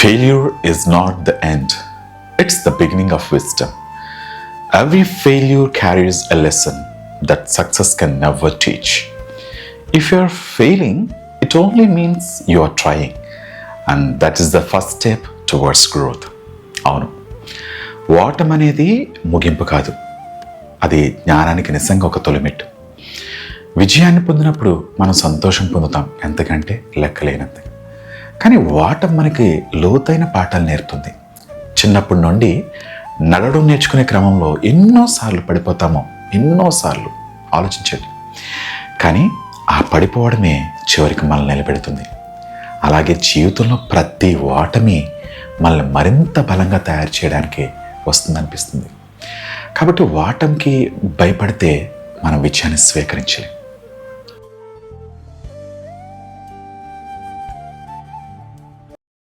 Failure is not the end it's the beginning of wisdom every failure carries a lesson that success can never teach if you are failing it only means you are trying and that is the first step towards growth అవును ఓటం అనేది ముగింపు కాదు అది జ్ఞానానికి నిజంగా ఒక తొలిమెట్టు విజయాన్ని పొందినప్పుడు మనం సంతోషం పొందుతాం ఎంతకంటే లెక్కలేనంతగా కానీ వాటం మనకి లోతైన పాఠాలు నేర్పుతుంది. చిన్నప్పటి నుండి నడడం నేర్చుకునే క్రమంలో ఎన్నోసార్లు పడిపోతామో ఎన్నోసార్లు ఆలోచించండి కానీ ఆ పడిపోవడమే చివరికి మనల్ని నిలబెడుతుంది. అలాగే జీవితంలో ప్రతి ఓటమి మనల్ని మరింత బలంగా తయారు చేయడానికి వస్తుందనిపిస్తుంది. కాబట్టి వాటంకి భయపడితే మనం విజయాన్ని స్వీకరించలేం.